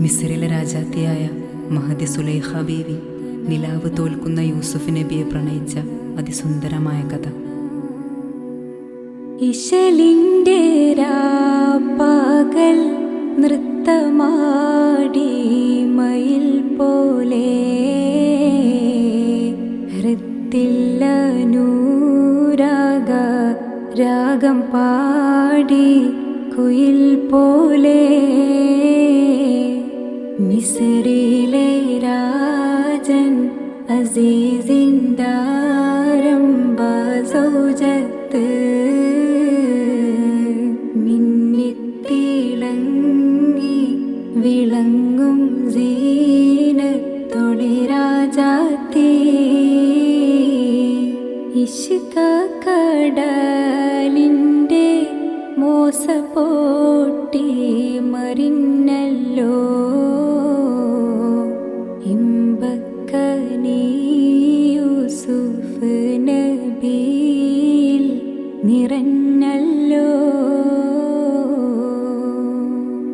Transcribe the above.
മിസ്രിലെ രാജാത്തിയായ മഹദി സുലൈഹ ബേവി നിലാവ് തോൽക്കുന്ന യൂസുഫ് നബിയെ പ്രണയിച്ച അതിസുന്ദരമായ കഥ. ഇശലിന്റെ പകൽ നൃത്തമാടി മയിൽ പോലെ ഹൃത്തില്ലൂരാഗ രാഗം പാടി കുയിൽ പോലെ മിസറിലെ രാജൻ അസീസിന്ദാരംബ സൗജത്ത് മിന്നിത്തിളങ്ങി വിളങ്ങും സീനത്തൊളി രാജാത്തി ഇഷ്കടലിന്റെ മോസപോട്ടി മറിഞ്ഞല്ലോ. നിറഞ്ഞല്ലോ.